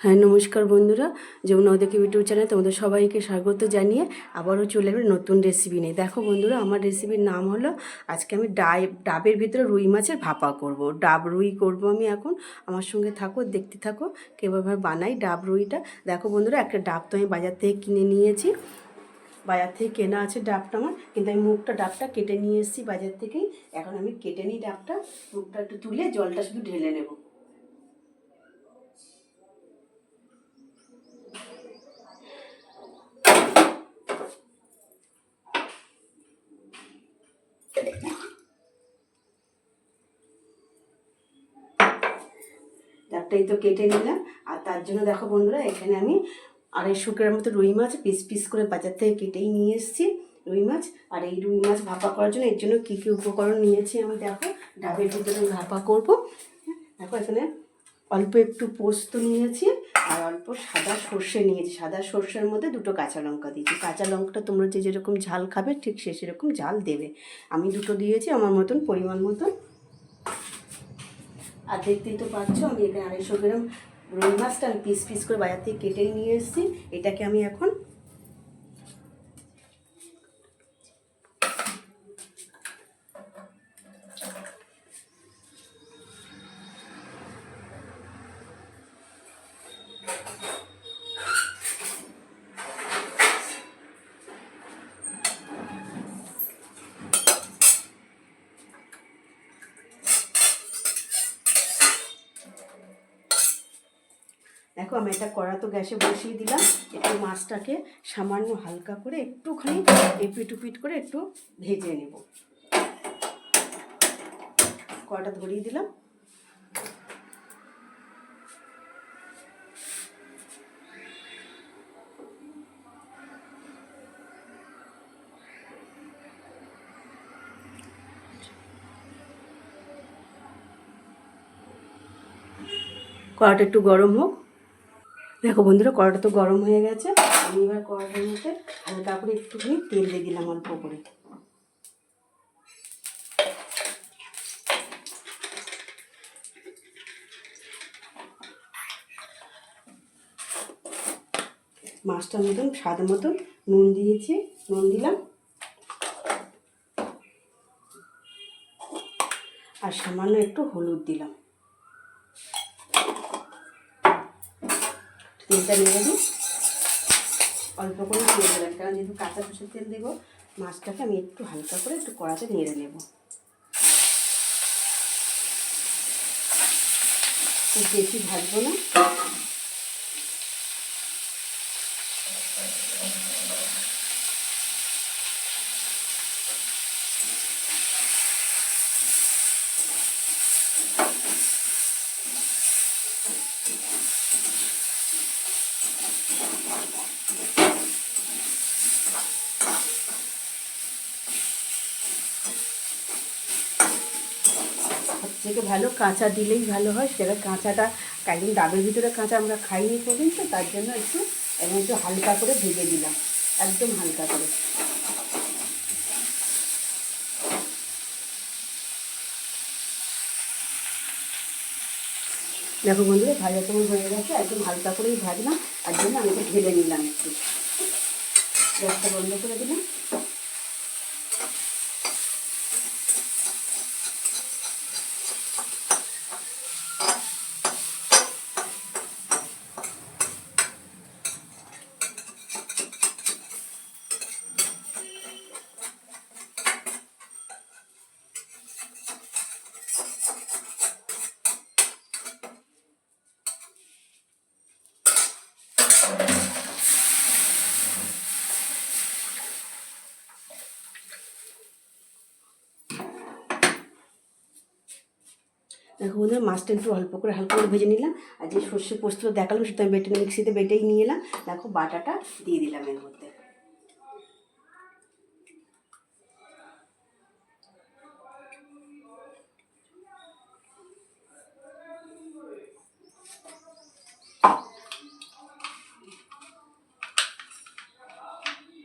হ্যাঁ নমস্কার বন্ধুরা। যেমন ওদেরকে ইউটিউব চ্যানেল তোমাদের সবাইকে স্বাগত জানিয়ে আবারও চলে এলো নতুন রেসিপি নিয়ে। দেখো বন্ধুরা, আমার রেসিপির নাম হলো, আজকে আমি ডাই ডাবের ভিতরে রুই মাছের ভাপা করব। ডাব রুই করব আমি এখন। আমার সঙ্গে থাকো, দেখতে থাকো কীভাবে বানাই ডাব রুইটা। দেখো বন্ধুরা, একটা ডাব তো আমি বাজার থেকে কিনে নিয়েছি। বাজার থেকে কেনা আছে ডাবটা আমার, কিন্তু আমি মুখটা ডাবটা কেটে নিয়ে এসেছি বাজার থেকেই। এখন আমি কেটে নিই ডাবটা মুখটা একটু তুলে জলটা শুধু ঢেলে নেব। ডাবটাই তো কেটে নিলাম। আর তার জন্য দেখো বন্ধুরা, এখানে আমি আড়াইশো গ্রাম মতো রুই মাছ পিস পিস করে বাজার থেকে কেটেই নিয়ে এসেছি রুই মাছ। আর এই রুই মাছ ভাপা করার জন্য এর জন্য কী কী উপকরণ নিয়েছি আমি দেখো, ডাবের ভিতরে আমি ভাপা করব। দেখো এখানে অল্প একটু পোস্ত নিয়েছি আর অল্প সাদা সর্ষে নিয়েছি। সাদা সর্ষের মধ্যে দুটো কাঁচা লঙ্কা দিয়েছি। কাঁচা লঙ্কাটা তোমরা যে যেরকম ঝাল খাবে ঠিক সে সেরকম ঝাল দেবে। আমি দুটো দিয়েছি আমার মতন, পরিমাণ মতন। আর দেখতেই তো পাচ্ছ, আমি এখানে আড়াইশো গ্রাম রুই মাছটা আমি পিস পিস করে বাজার থেকে কেটে নিয়ে এসেছি। এটাকে আমি এখন দেখো আমি এটা কড়া তো গ্যাসে বসিয়ে দিলাম, একটু মাছটাকে সামান্য হালকা করে একটুখানি এপিট উপিট করে একটু ভেজে নেব। কড়াটা ধরিয়ে দিলাম। কড়াটা একটু গরম হোক। দেখো বন্ধুরা কড়াটা তো গরম হয়ে গেছে। আমি এবার কড়াটার মধ্যে হালকা করে একটুখানি তেল দিয়ে দিলাম অল্প করে। মাছটার মতন, স্বাদ মতন নুন দিয়েছি, নুন দিলাম। আর সামান্য একটু হলুদ দিলাম। তেলটা নিয়ে দিই। অল্প করে দিয়ে দিলাম, কারণ যেহেতু কাঁচা সরষের তেল দেবো, মাছটাকে আমি একটু হালকা করে একটু কড়াতে নেড়ে নেব। খুব বেশি ভাজবো না। থেকে ভালো কাঁচা দিলেই ভালো হয়, সেটা কাঁচাটা একদিন ডাবের ভিতরে কাঁচা আমরা খাইনি পর্যন্ত তার জন্য একটু, এবং একটু হালকা করে ভেজে দিলাম, একদম হালকা করে। দেখো বন্ধুরা, ভাজা তোমার হয়ে গেছে, একদম হালকা করেই ভাজলাম, তার জন্য আমি একটু ঢেলে নিলাম একটু। গ্যাসটা বন্ধ করে দিলাম। দেখো বন্ধুরা মাছটা একটু অল্প করে হালকা করে ভেজে নিলাম। আর যে সর্ষে পোস্ত দেখালাম, সেটা আমি বেটে মিক্সিতে বেটেই নিয়ে এলাম। দেখো, বাটাটা দিয়ে দিলাম এর মধ্যে।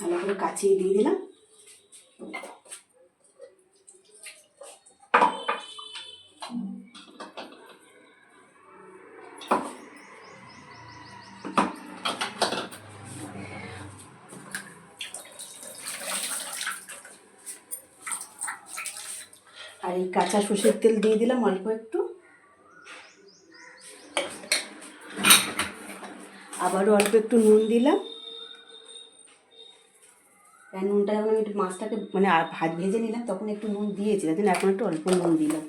ভালো করে কাচিয়ে দিয়ে দিলাম। আর এই কাঁচা সর্ষের তেল দিয়ে দিলাম অল্প একটু। আবারও অল্প একটু নুন দিলাম। নুনটা যখন আমি একটু মাছটাকে মানে ভাত ভেজে নিলাম, তখন একটু নুন দিয়েছিলাম এখন একটু অল্প নুন দিলাম।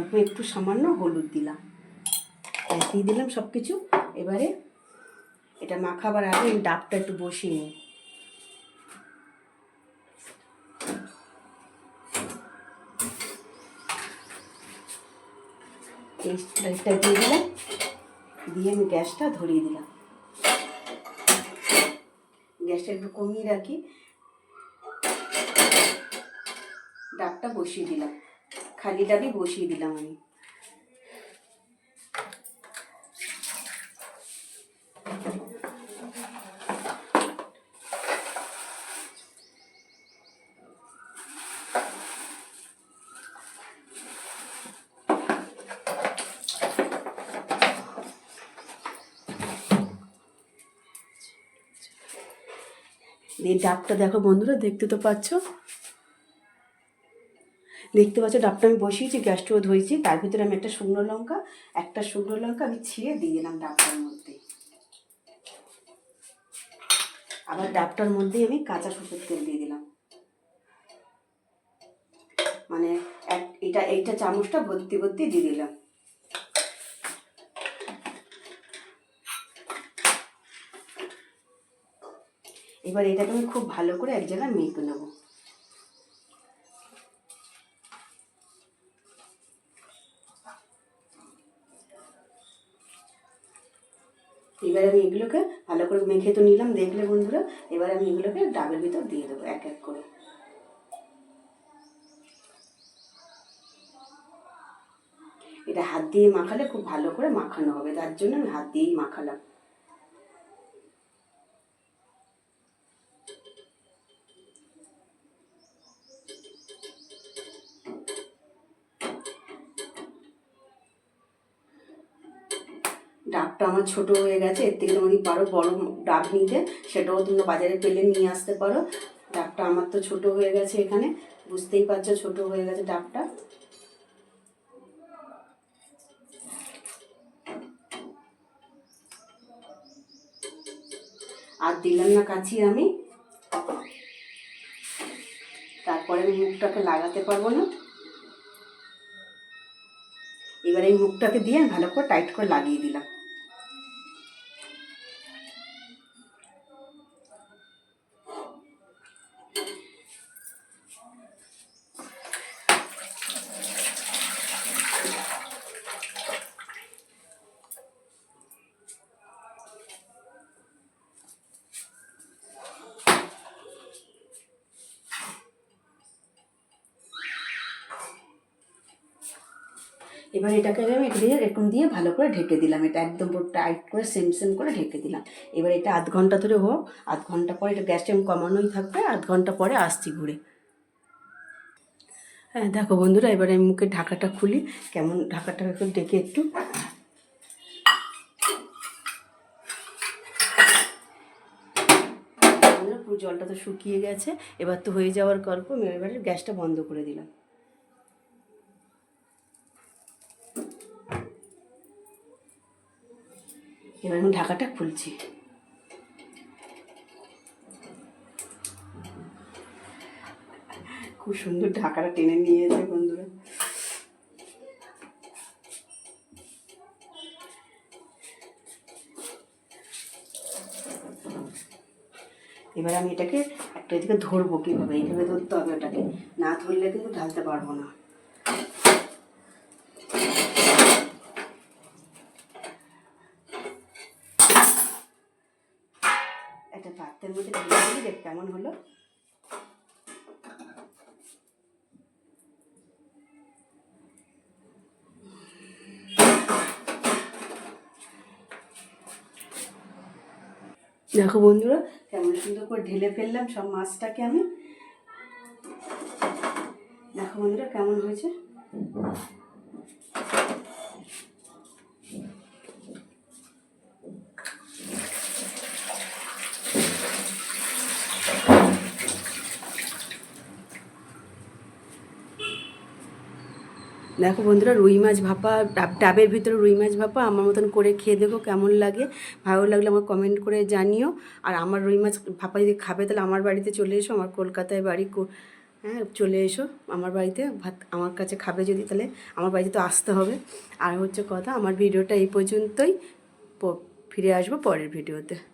অল্প একটু সামান্য হলুদ দিলাম। দিয়ে দিলাম সব কিছু এবারে এটা মাখাবার আগে আমি ডাবটা একটু বসিয়ে নিই। এই দিয়ে দিলাম। দিয়ে আমি গ্যাসটা ধরিয়ে দিলাম। গ্যাসটা একটু কমিয়ে রাখি। ডাবটা বসিয়ে দিলাম। খালি ডাবই বসিয়ে দিলাম আমি। এই ডাবটা দেখো বন্ধুরা দেখতে তো পাচ্ছ? দেখতে পাচ্ছ, ডাবটা আমি বসিয়েছি গ্যাসটাও ধুয়েছি তার ভিতরে আমি একটা শুকনো লঙ্কা, একটা শুকনো লঙ্কা আমি ছিঁড়ে দিয়ে দিলাম ডাবটার মধ্যে। আবার ডাবটার মধ্যেই আমি কাঁচা সরষের তেল দিয়ে দিলাম। মানে এক, এটা, এইটা চামচটা ভর্তি ভর্তি দিয়ে দিলাম। এবার এটাকে আমি খুব ভালো করে এক জায়গায় মেখে নেব। এবার আমি এগুলোকে ভালো করে মেখে তো নিলাম, দেখলে বন্ধুরা, এবার আমি এগুলোকে ডাবের ভিতর দিয়ে দেবো এক এক করে। এটা হাত দিয়ে মাখালে খুব ভালো করে মাখানো হবে, তার জন্য আমি হাত দিয়েই মাখালাম। ডাবটা আমার ছোট হয়ে গেছে, এর থেকে যদি পারো বড় ডাব নিতে, সেটাও তোমরা বাজারে পেলে নিয়ে আসতে পারো। ডাবটা আমার তো ছোট হয়ে গেছে এখানে, বুঝতেই পারছ ছোট হয়ে গেছে ডাবটা। আর দিলাম না কাছি আমি। তারপরে আমি মুখটাকে লাগাতে পারব না। এবার এই মুখটাকে দিয়ে ভালো করে টাইট করে লাগিয়ে দিলাম। এবার এটাকে আমি এটা দিয়ে, এরকম দিয়ে ভালো করে ঢেকে দিলাম। এটা একদম টাইট করে সেম সেম করে ঢেকে দিলাম। এবার এটা আধ ঘণ্টা ধরে হোক, আধ ঘণ্টা পরে এটা গ্যাসটা আমি কমানোই থাকবে, আধ ঘণ্টা পরে আসছি ঘুরে। হ্যাঁ দেখো বন্ধুরা, এবারে আমি মুখে ঢাকাটা খুলি। কেমন ঢাকাটা একটু ডেকে একটু। পুরো জলটা তো শুকিয়ে গেছে। এবার তো হয়ে যাওয়ার গল্প, আমি এবারে গ্যাসটা বন্ধ করে দিলাম। এবার আমি ঢাকাটা খুলছি। খুব সুন্দর ঢাকাটা টেনে নিয়েছে বন্ধুরা। এবার আমি এটাকে একটা এদিকে ধরবো কীভাবে? এইভাবে ধরতে হবে ওটাকে। না ধরলে কিন্তু ঢালতে পারব না। একটা মধ্যে ঢেলে দেখ, কেমন হলো। দেখো বন্ধুরা, কেমন সুন্দর করে ঢেলে ফেললাম সব মাছটাকে আমি। দেখো বন্ধুরা, কেমন হয়েছে। দেখো বন্ধুরা, রুই মাছ ভাপা, ডাব- ডাবের ভিতরে রুই মাছ ভাপা, আমার মতন করে খেয়ে দেখো কেমন লাগে। ভালো লাগলে আমার কমেন্ট করে জানিও। আর আমার রুই মাছ ভাপা যদি খাবে, তাহলে আমার বাড়িতে চলে এসো, আমার কলকাতায় বাড়ি হ্যাঁ চলে এসো আমার বাড়িতে। ভাত আমার কাছে খাবে যদি, তাহলে আমার বাড়িতে তো আসতে হবে। আর হচ্ছে কথা, আমার ভিডিওটা এই পর্যন্তই। ফিরে আসব পরের ভিডিওতে।